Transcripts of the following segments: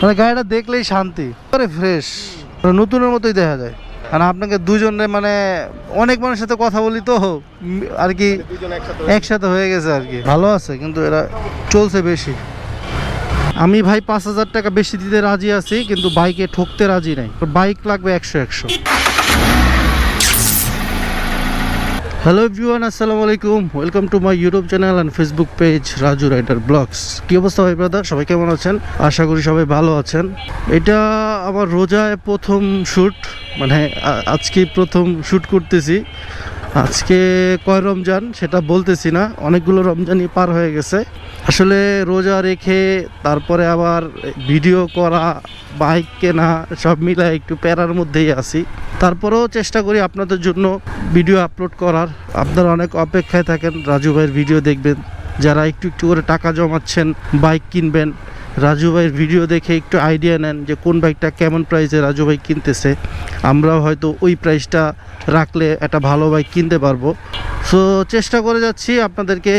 মানে গাড়িটা দেখলেই শান্তি। আরে ফ্রেশ নতুনের মতোই দেখা যায়। আর আপনাকে দুজনে মানে অনেক মানুষের সাথে কথা বলি তো আর কি একসাথে একসাথে হয়ে গেছে আর কি। ভালো আছে কিন্তু এরা চলছে বেশি। আমি ভাই পাঁচ হাজার টাকা বেশি দিতে রাজি আছি কিন্তু বাইকে ঠকতে রাজি নাই। বাইক লাগবে একশো একশো। হ্যালো ভিউন আসসালামু আলাইকুম welcome to my YouTube channel and Facebook page Raju rider vlogs কী অবস্থা ভাই ব্রাদার সবাই কেমন আছেন? আশা করি সবাই ভালো আছেন। এটা আমার রোজায় প্রথম শ্যুট মানে আজকে প্রথম শ্যুট করতেছি। আজকে কয় রমজান সেটা বলতেছি না, অনেকগুলো রমজানই পার হয়ে গেছে। আসলে রোজা রেখে তারপরে আবার ভিডিও করা, বাইক কেনা, সব মিলায় একটু প্যারার মধ্যেই আছি। তারপরেও চেষ্টা করি আপনাদের জন্য ভিডিও আপলোড করার। আপনারা অনেক অপেক্ষায় থাকেন, রাজু ভাইয়ের ভিডিও দেখবেন। যারা একটু একটু করে টাকা জমাচ্ছেন, বাইক কিনবেন রাজু ভাইয়ের ভিডিও দেখে একটু আইডিয়া নেন যে কোন বাইকটা কেমন প্রাইসে রাজু ভাই কিনতেছে। আমরাও হয়তো ওই প্রাইসটা রাখলে একটা ভালো বাইক কিনতে পারব। সো চেষ্টা করে যাচ্ছি আপনাদেরকে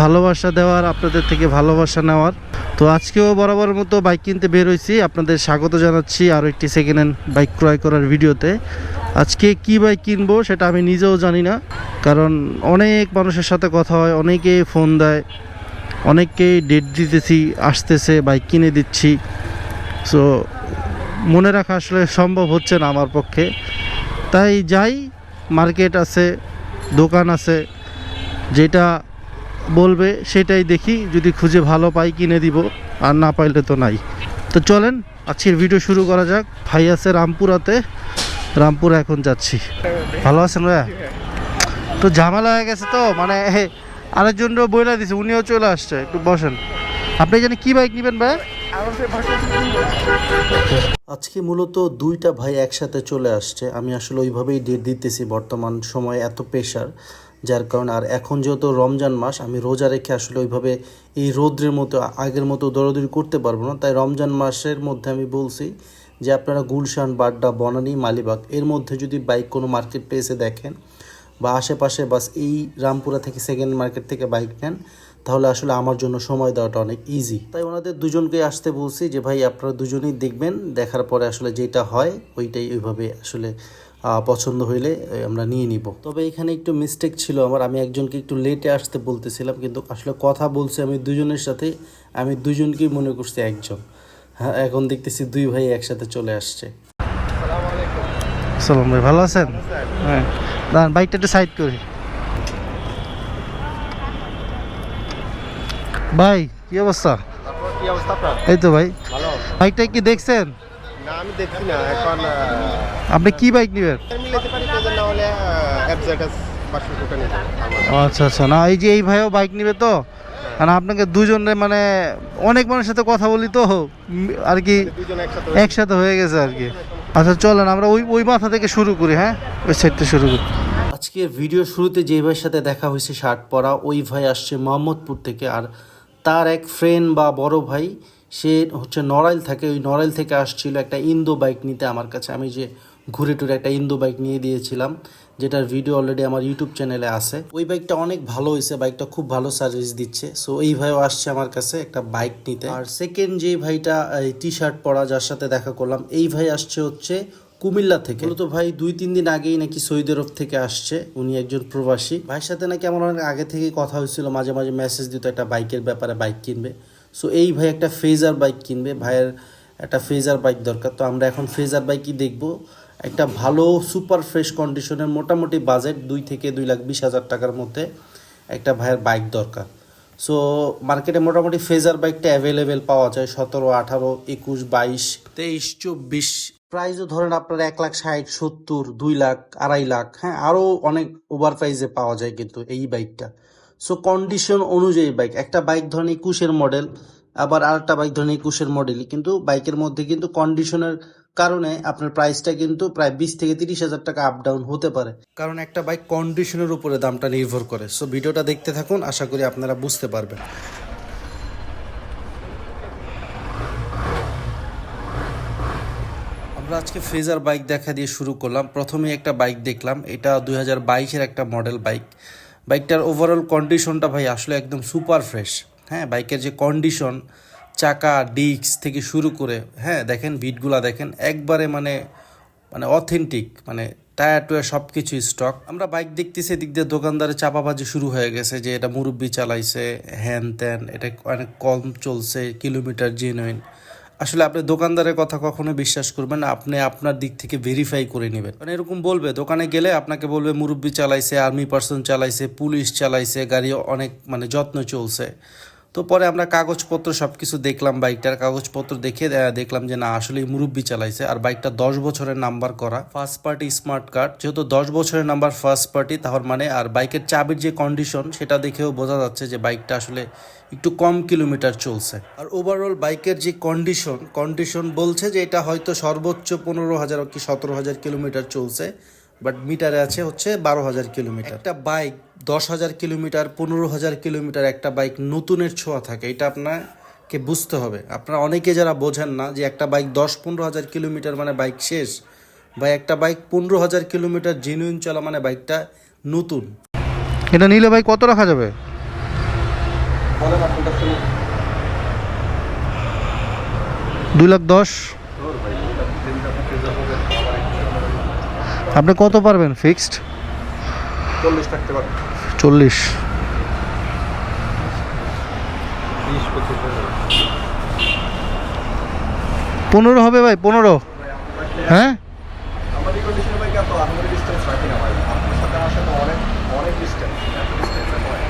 ভালোবাসা দেওয়ার, আপনাদের থেকে ভালোবাসা নেওয়ার। তো আজকেও বরাবর মতো বাইক কিনতে বের হয়েছি। আপনাদের স্বাগত জানাচ্ছি আরও একটি সেকেন্ড হ্যান্ড বাইক ক্রয় করার ভিডিওতে। আজকে কি বাইক কিনবো সেটা আমি নিজেও জানি না, কারণ অনেক মানুষের সাথে কথা হয় অনেকেই ফোন দেয়। অনেককেই ডেট দিতেছি, আসতেছে বাইক কিনে দিচ্ছি। সো মনে রাখা আসলে সম্ভব হচ্ছে না আমার পক্ষে। তাই যাই মার্কেট আছে, দোকান আছে, যেটা বলবে সেটাই দেখি, যদি খুঁজে ভালো পাই কিনে দিব, আর না পাইলে তো নাই। তো চলেন, আজকের ভিডিও শুরু করা যাক। ভাই আছে রামপুরাতে, রামপুরা এখন যাচ্ছি। ভালো আছেন ভাইয়া? তো ঝামেলা হয়ে গেছে তো মানে হে, আরেকজনও বইলা দিছে উনিও চলে আসছে একটু বসেন। আপনি জানি কি বাইক নেবেন ভাই? আজকে মূলত দুইটা ভাই একসাথে চলে আসছে। আমি আসলে ওইভাবেই ডেট দিতেছি বর্তমান সময়ে এত প্রেশার যার কারণে আর এখন যেহেতু রমজান মাস আমি রোজা রেখে আসলে ওইভাবে এই রৌদ্রের মতো আগের মতো দৌড়াদৌড়ি করতে পারব না। তাই রমজান মাসের মধ্যে আমি বলছি যে আপনারা গুলশান বাড্ডা বনানী মালিবাগ এর মধ্যে যদি বাইক কোনো মার্কেট প্লেসে দেখেন বা আশেপাশে বাস এই রামপুরা থেকে সেকেন্ড মার্কেট থেকে বাইক নেন তাহলে আসলে আমার জন্য সময় দেওয়াটা অনেক ইজি তাই ওনাদের দুজনকে আসতে বলছি যে ভাই আপনারা দুজনেই দেখবেন দেখার পরে আসলে যেটা হয় ওইটাই ওইভাবে আসলে পছন্দ হইলে আমরা নিয়ে নিব। তবে এখানে একটু মিস্টেক ছিল আমার আমি একজনকে একটু লেটে আসতে বলতেছিলাম কিন্তু আসলে কথা বলছি আমি দুজনের সাথে আমি দুজনকেই মনে করছি একজন। হ্যাঁ এখন দেখতেছি দুই ভাই একসাথে চলে আসছে। সালাম ভাই ভালো আছেন? হ্যাঁ। দাঁড়ান বাইকটা একটু সাইড করি। ভাই কি অবস্থা? এই তো ভাই। বাইকটা কি দেখছেন? আপনি কি বাইক নেবেন? আচ্ছা আচ্ছা। না এই যে এই ভাইও বাইক নেবে তো? আর আপনাকে দুজনে মানে অনেক মানুষের সাথে কথা বলি তো আর কি একসাথে একসাথে হয়ে গেছে আর কি। আচ্ছা চলেন, আমরা ওই ওই মাথা থেকে শুরু করি হ্যাঁ? ওই সাইডটা শুরু করি। আজকের ভিডিও শুরুতে যে ভাইয়ের সাথে দেখা হয়েছে শার্ট পরা ওই ভাই আসছে মোহাম্মদপুর থেকে, আর তার এক ফ্রেন্ড বা বড় ভাই, সে হচ্ছে নড়াইল থাকে। ওই নড়াইল থেকে আসছিল একটা ইন্দো বাইক নিতে আমার কাছে। আমি যে ঘুরে টুরে একটা ইন্দো বাইক নিয়ে দিয়েছিলাম। যেটার ভিডিও অলরেডি আমার ইউটিউব চ্যানেলে আছে। ওই বাইকটা অনেক ভালো হয়েছে বাইকটা খুব ভালো সার্ভিস দিচ্ছে। সো এই ভাইও আসছে আমার কাছে একটা বাইক নিতে। আর সেকেন্ড যে ভাইটা টি শার্ট পরা, যার সাথে দেখা করলাম, এই ভাই আসছে হচ্ছে কুমিল্লা থেকে। তো ভাই দুই, তিন দিন আগেই নাকি সৌদি আরব থেকে আসছে। উনি একজন প্রবাসী। ভাইয়ের সাথে নাকি আমার অনেক আগে থেকে কথা হয়েছিল, মাঝে মাঝে মেসেজ দিত একটা বাইকের ব্যাপারে বাইক কিনবে। সো এই ভাই একটা ফেজার বাইক কিনবে। ভাইয়ের একটা ফেজার বাইক দরকার। তো আমরা এখন ফেজার বাইকই দেখব। একটা ভালো সুপার ফ্রেশ কন্ডিশনের মোটামুটি বাজেট দুই থেকে দুই লাখ বিশ হাজার টাকার মধ্যে একটা ভাইয়ের বাইক দরকার। সো মার্কেটে মোটামুটি ফেজার বাইকটা অ্যাভেলেবেল পাওয়া যায় সতেরো, আঠারো, একুশ, বাইশ, তেইশ, চব্বিশ। প্রাইসও ধরেন আপনার এক লাখ ষাট, সত্তর, দুই লাখ, আড়াই লাখ হ্যাঁ আরও অনেক ওভার প্রাইসে পাওয়া যায় কিন্তু এই বাইকটা সো কন্ডিশন অনুযায়ী বাইক একটা বাইক ধরেন একুশের মডেল আবার আরেকটা বাইক ধরেন একুশের মডেলই কিন্তু বাইকের মধ্যে কিন্তু কন্ডিশনের কারণে আপনার প্রাইসটা কিন্তু প্রায় বিশ থেকে তিরিশ হাজার টাকা আপ ডাউন হতে পারে। কারণ একটা বাইক কন্ডিশনের উপরে দামটা নির্ভর করে। সো ভিডিওটা দেখতে থাকুন, আশা করি আপনারা বুঝতে পারবেন। আমরা আজকে ফ্রেজার বাইক দেখা দিয়ে শুরু করলাম। প্রথমে একটা বাইক দেখলাম। এটা দুই হাজার বাইশের একটা মডেল বাইক বাইকটার ওভারঅল কন্ডিশনটা ভাই আসলে একদম সুপার ফ্রেশ হ্যাঁ বাইকের যে কন্ডিশন চাকা, ডিস্ক থেকে শুরু করে হ্যাঁ দেখেন বিটগুলা দেখেন, একবারে মানে মানে অথেন্টিক মানে টায়ার টুয়ার সব কিছু স্টক আমরা বাইক দেখতেছি, এদিক দিয়ে দোকানদারে চাপাবাজি শুরু হয়ে গেছে যে এটা মুরব্বি চালাইছে হ্যান ত্যান এটা অনেক কম চলছে কিলোমিটার জেনুইন আসলে আপনি দোকানদারের কথা কখনো বিশ্বাস করবেন না, আপনি আপনার দিক থেকে ভেরিফাই করে নেবেন। মানে এরকম বলবে, দোকানে গেলে আপনাকে বলবে মুরব্বি চালাইছে আর্মি পার্সন চালাইছে পুলিশ চালাইছে, গাড়ি অনেক মানে যত্ন চলছে। তো পরে আমরা কাগজপত্র সব কিছু দেখলাম, বাইকটার কাগজপত্র দেখে দেখলাম যে না আসলে মুরব্বি চালাইছে। আর বাইকটা দশ বছরের নাম্বার করা ফার্স্ট পার্টি স্মার্ট কার্ড যেহেতু দশ বছরের নাম্বার ফার্স্ট পার্টি তাহলে মানে আর বাইকের চাবির যে কন্ডিশন সেটা দেখেও বোঝা যাচ্ছে যে বাইকটা আসলে একটু কম কিলোমিটার চলছে। আর ওভারঅল বাইকের যে কন্ডিশন কন্ডিশন বলছে যে এটা হয়তো সর্বোচ্চ পনেরো হাজার কি সতেরো হাজার কিলোমিটার চলছে। বাট মিটারে আছে হচ্ছে বারো হাজার কিলোমিটার। একটা বাইক দশ হাজার কিলোমিটার পনেরো হাজার কিলোমিটার একটা বাইক নতুনের ছোঁয়া থাকে এটা আপনাকে বুঝতে হবে। আপনারা অনেকে যারা বোঝেন না যে একটা বাইক দশ পনেরো হাজার কিলোমিটার মানে বাইক শেষ বা একটা বাইক পনেরো হাজার কিলোমিটার জেনুইন চলা মানে বাইকটা নতুন। এটা নিলে ভাই কত রাখা যাবে? দুই লাখ দশ। আপনি কত পারবেন? ফিক্সড চল্লিশ থাকতে পারেন চল্লিশ। পনেরো হবে ভাই পনেরো। হ্যাঁ আমাদের কন্ডিশনে বাইক এত আমাদের ডিস্টেন্স রাখি না ভাই আপনার সাথে আমার সাথে অনেক অনেক ডিস্টেন্স এত ডিস্টেন্সে হয়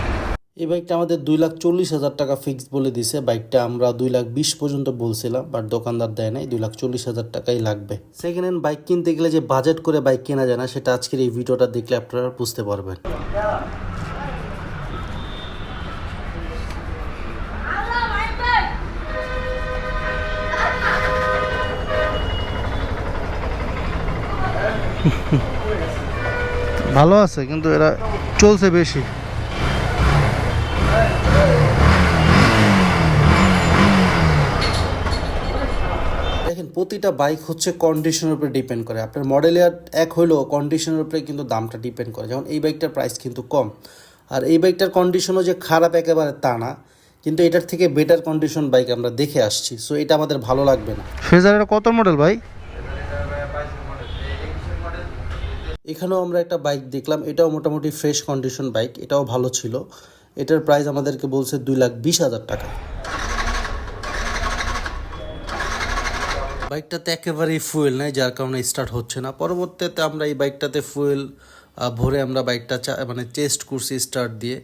এই বাইকটা আমাদের দুই লাখ চল্লিশ হাজার টাকা ফিক্স বলে দিছে। বাইকটা আমরা দুই লাখ বিশ পর্যন্ত বলছিলাম বাট দোকানদার দেয় নাই, দুই লাখ চল্লিশ হাজার টাকাই লাগবে। সেকেন্ড হ্যান্ড বাইক কিনতে গেলে যে বাজেট করে বাইক কেনা যায় না, সেটা আজকের এই ভিডিওটা দেখলে আপনারা বুঝতে পারবেন। ভালো আছে, কিন্তু এরা চলছে বেশি দেখেন প্রতিটা বাইক হচ্ছে কন্ডিশনের উপরে ডিপেন্ড করে। আপনার মডেলের এক হলেও কন্ডিশনের উপরে কিন্তু দামটা ডিপেন্ড করে। যেমন এই বাইকটার প্রাইস কিন্তু কম। আর এই বাইকটার কন্ডিশনও যে খারাপ একেবারে তা না। কিন্তু এটার থেকে বেটার কন্ডিশন বাইক আমরা দেখে আসছি। সো এটা আমাদের ভালো লাগবে না। ফেজারের কত মডেল ভাই? এখানেও আমরা একটা বাইক দেখলাম। এটাও মোটামুটি ফ্রেশ কন্ডিশন বাইক এটাও ভালো ছিল। এটার প্রাইস আমাদেরকে বলছে দুই লাখ বিশ হাজার টাকা। বাইকটাতে একেবারেই ফুয়েল নাই, যার কারণে স্টার্ট হচ্ছে না। পরবর্তীতে আমরা এই বাইকটাতে ফুয়েল ভরে আমরা বাইকটা মানে চেস্ট করছি স্টার্ট দিয়ে।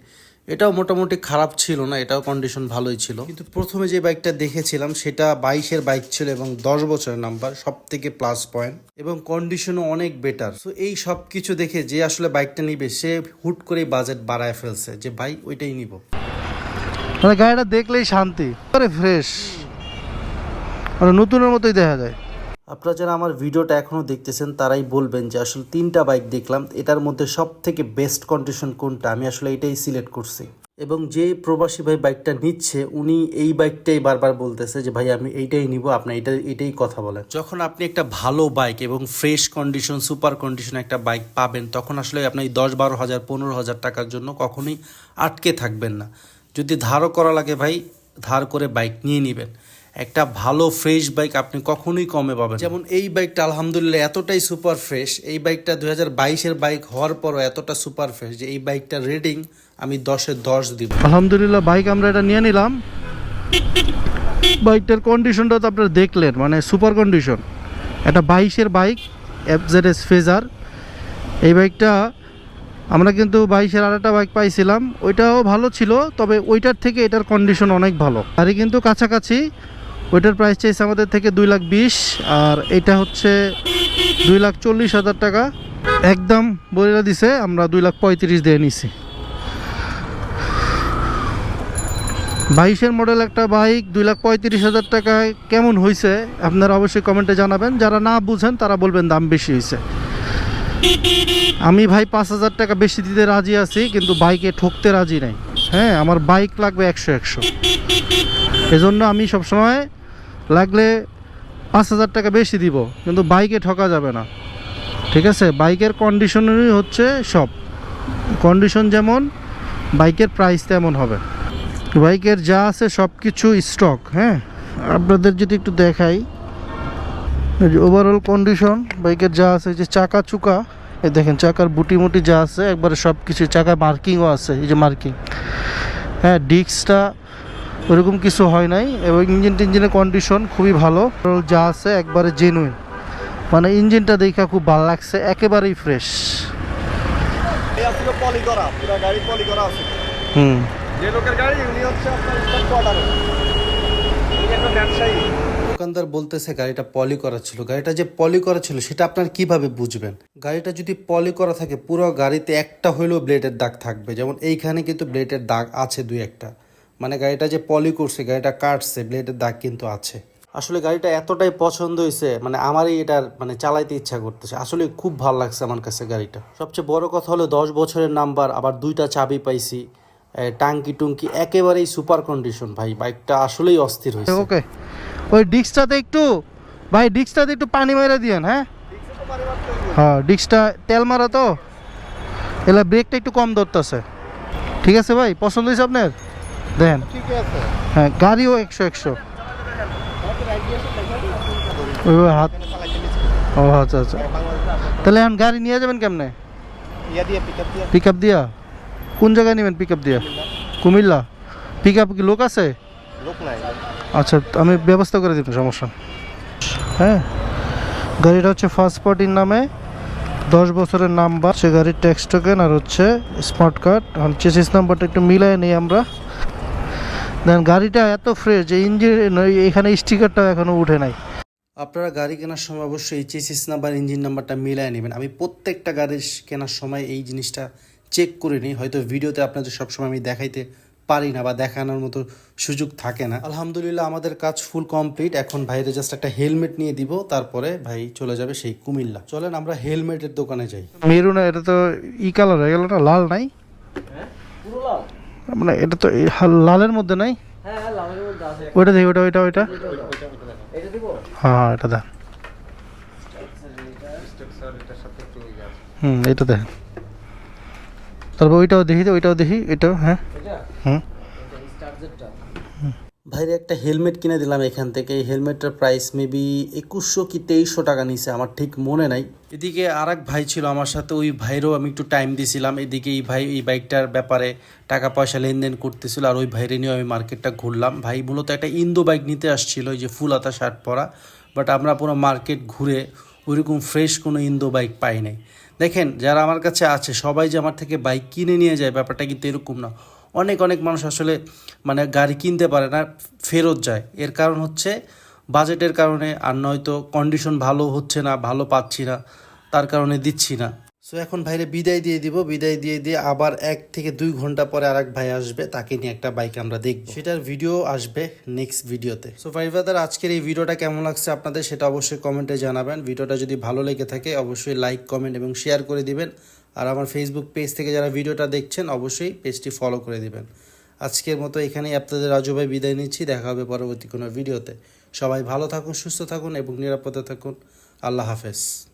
এটাও মোটামুটি খারাপ ছিল না, এটাও কন্ডিশন ভালোই ছিল। কিন্তু প্রথমে যে বাইকটা দেখেছিলাম, সেটা বাইশের বাইক ছিল এবং দশ বছরের নাম্বার সব থেকে প্লাস পয়েন্ট এবং কন্ডিশনও অনেক বেটার সো এই সব কিছু দেখে যে আসলে বাইকটা নিবে, সে হুট করেই বাজেট বাড়ায় ফেলছে যে, ভাই, ওইটাই নিব। মানে গাড়িটা দেখলেই শান্তি ফ্রেশ মানে নতুনের মতোই দেখা যায়। আপনারা যারা আমার ভিডিওটা এখনও দেখতেছেন, তারাই বলবেন যে আসলে তিনটা বাইক দেখলাম, এটার মধ্যে সব থেকে বেস্ট কন্ডিশন কোনটা? আমি আসলে এটাই সিলেক্ট করছি। এবং যে প্রবাসী ভাই বাইকটা নিচ্ছে, উনি এই বাইকটাই বারবার বলতেছে যে, ভাই, আমি এইটাই নিব, আপনি এটা, এটাই কথা বলেন। যখন আপনি একটা ভালো বাইক এবং ফ্রেশ কন্ডিশন সুপার কন্ডিশন একটা বাইক পাবেন, তখন আসলে আপনি দশ, বারো হাজার, পনেরো হাজার টাকার জন্য কখনোই আটকে থাকবেন না। যদি ধারও করা লাগে ভাই, ধার করে বাইক নিয়ে নেবেন। একটা ভালো ফ্রেশ বাইক আপনি কখনোই কমে পাবেন যেমন এই বাইকটা আলহামদুলিল্লাহ এতটাই সুপার ফ্রেশ এই বাইকটা দু হাজার বাইশের বাইক হওয়ার পরও এতটা সুপার ফ্রেশ যে এই বাইকটার রেটিং আমি দশে দশ দিব। আলহামদুলিল্লাহ বাইক আমরা এটা নিয়ে নিলাম। বাইকটার কন্ডিশনটা তো আপনারা দেখলেন মানে সুপার কন্ডিশন একটা বাইশের bike F Z S Fazer এই বাইকটা আমরা কিন্তু বাইশের আর একটা বাইক পাইছিলাম ওইটাও ভালো ছিল তবে ওইটার থেকে এটার কন্ডিশন অনেক ভালো। আরে কিন্তু কাছাকাছি ওইটার প্রাইস চাইছে আমাদের থেকে দুই লাখ বিশ, আর এটা হচ্ছে দুই লাখ চল্লিশ হাজার টাকা। একদম বলে দিছে, আমরা দুই লাখ পঁয়ত্রিশ দিয়ে নিছি। বাইশের মডেল একটা বাইক দুই লাখ পঁয়ত্রিশ হাজার টাকায় কেমন হয়েছে আপনারা অবশ্যই কমেন্টে জানাবেন। যারা না বুঝেন, তারা বলবেন দাম বেশি হয়েছে আমি ভাই পাঁচ হাজার টাকা বেশি দিতে রাজি আছি, কিন্তু বাইকে ঠকতে রাজি নাই। হ্যাঁ আমার বাইক লাগবে একশো একশো। এজন্য আমি সবসময় লাগলে পাঁচ হাজার টাকা বেশি দিব, কিন্তু বাইকে ঠকা যাবে না। ঠিক আছে? বাইকের কন্ডিশনেরই হচ্ছে সব। কন্ডিশন যেমন, বাইকের প্রাইস তেমন হবে। বাইকের যা আছে সব কিছু স্টক হ্যাঁ? আপনাদের যদি একটু দেখাই ওভারঅল কন্ডিশন বাইকের যা আছে যে চাকা চুকা, এই দেখেন চাকার বুটি মুটি যা আছে, একবারে সব কিছু চাকা মার্কিংও আছে, এই যে মার্কিং হ্যাঁ ডিস্কটা ওরকম কিছু হয় নাই এবং ইঞ্জিন টিঞ্জিনের কন্ডিশন খুবই ভালো। যা আছে একবারে জেনুইন মানে ইঞ্জিনটা দেখা খুব ভালো লাগছে একেবারেই ফ্রেশ এই আছিল পলি করা পুরো গাড়ি পলি করা আছে। হুম। দোকানদার বলতেছে গাড়িটা পলি করা ছিল। গাড়িটা যে পলি করা ছিল সেটা আপনার কীভাবে বুঝবেন? গাড়িটা যদি পলি করা থাকে পুরো গাড়িতে একটা হইলেও ব্লেডের দাগ থাকবে। যেমন এইখানে কিন্তু ব্লেডের দাগ আছে দুই একটা। মানে গাড়িটা যে পলি করছে, গাড়িটা কাটছে ব্লেডের দাগ কিন্তু আছে। আসলে গাড়িটা এতটাই পছন্দ হয়েছে মানে আমারই এটার মানে চালাইতে ইচ্ছা করতেছে। আসলে খুব ভালো লাগছে আমার কাছে গাড়িটা। সবচেয়ে বড় কথা হলো দশ বছরের নাম্বার আবার দুইটা চাবি পাইছি। টাঙ্কি টুঙ্কি, একেবারেই সুপার কন্ডিশন ভাই বাইকটা আসলেই অস্থির হয়েছে। ওকে। ওই ডিস্কটাতে একটু, ভাই, ডিস্কটাতে একটু পানি মেরে দিয়েন হ্যাঁ? হ্যাঁ ডিস্কটা তেল মারা তো। এলা ব্রেকটা একটু কম ধরতেছে। ঠিক আছে ভাই, পছন্দ হয়েছে আপনার? দেন। হ্যাঁ গাড়িও একশো একশো। ওইভাবে হাত ও আচ্ছা আচ্ছা। তাহলে এখন গাড়ি নিয়ে যাবেন কেমনে? পিক আপ দিয়া। কোন জায়গায় নেবেন পিক আপ দিয়া? কুমিল্লা। পিক আপ কি লোক আছে? আচ্ছা আমি ব্যবস্থা করে দিব সমস্যা হ্যাঁ গাড়িটা হচ্ছে ফার্স্ট পার্টির নামে। দশ বছরের নাম্বার। সে গাড়ির ট্যাক্স টোকেন আর হচ্ছে স্মার্ট কার্ড এখন চেসিস নাম্বারটা একটু মিলাই নিই আমরা। দেন গাড়িটা এত ফ্রেশ যে ইঞ্জিন এখানে স্টিকারটাও এখনও উঠে নাই। আপনারা গাড়ি কেনার সময় অবশ্যই চেসিস নাম্বার ইঞ্জিন নাম্বারটা মিলায় নেবেন। আমি প্রত্যেকটা গাড়ি কেনার সময় এই জিনিসটা চেক করে নিই। হয়তো ভিডিওতে আপনাদের সবসময় আমি দেখাইতে পারি না বা দেখানোর মতো সুযোগ থাকে না। আলহামদুলিল্লাহ আমাদের কাজ ফুল কমপ্লিট এখন ভাইরে জাস্ট একটা হেলমেট নিয়ে দিব তারপরে ভাই চলে যাবে সেই কুমিল্লা। চলেন আমরা হেলমেটের দোকানে যাই। মেরুন এটা তো ই কালার হয়ে গেল না লাল নাই? মানে এটা তো লালের মধ্যে নাই? ওইটা দেখি ওইটা ওইটা ওইটা। হ্যাঁ হ্যাঁ এটা দেন। হুম এটা দেখেন তারপর ওইটাও দেখি ওইটাও দেখি এটাও হ্যাঁ। হুম। ভাইরে একটা হেলমেট কিনে দিলাম এখান থেকে। এই হেলমেটটার প্রাইস মেবি একুশশো কি তেইশশো টাকা নিছে, আমার ঠিক মনে নাই। এদিকে আর ভাই ছিল আমার সাথে, ওই ভাইরও আমি একটু টাইম দিছিলাম। এদিকে এই ভাই, এই বাইকটার ব্যাপারে টাকা পয়সা লেনদেন করতেছিল, আর ওই ভাইরে নিয়ে আমি মার্কেটটা ঘুরলাম। ভাই মূলত একটা ইন্দো বাইক নিতে আসছিল, ওই যে ফুল আতা শার্ট পরা। বাট আমরা পুরো মার্কেট ঘুরে ওইরকম ফ্রেশ কোনো ইন্দো বাইক পাই নাই। দেখেন, যারা আমার কাছে আছে, সবাই যে আমার থেকে বাইক কিনে নিয়ে যায়, ব্যাপারটা কিন্তু এরকম না। অনেক অনেক মানুষ আসলে মানে গাড়ি কিনতে পারে না, ফেরত যায়। এর কারণ হচ্ছে বাজেটের কারণে আর নয়তো কন্ডিশন ভালো হচ্ছে না, ভালো পাচ্ছি না, তার কারণে দিচ্ছি না। সো এখন ভাইরে বিদায় দিয়ে দিব, বিদায় দিয়ে দিয়ে আবার এক থেকে দুই ঘণ্টা পরে আরেক ভাই আসবে, তাকে নিয়ে একটা বাইক আমরা দেখব। সেটার ভিডিও আসবে নেক্সট ভিডিওতে সো ভাই ব্রাদার আজকের এই ভিডিওটা কেমন লাগছে আপনাদের সেটা অবশ্যই কমেন্টে জানাবেন। ভিডিওটা যদি ভালো লেগে থাকে, অবশ্যই লাইক কমেন্ট এবং শেয়ার করে দিবেন। আর আমার ফেসবুক পেজ থেকে যারা ভিডিওটা দেখছেন, অবশ্যই পেজটি ফলো করে দিবেন। আজকের মতো এখানেই আপনাদের রাজু ভাই বিদায় নিচ্ছি। দেখা হবে পরবর্তী কোনো ভিডিওতে। সবাই ভালো থাকুন, সুস্থ থাকুন এবং নিরাপদে থাকুন। আল্লাহ হাফেজ।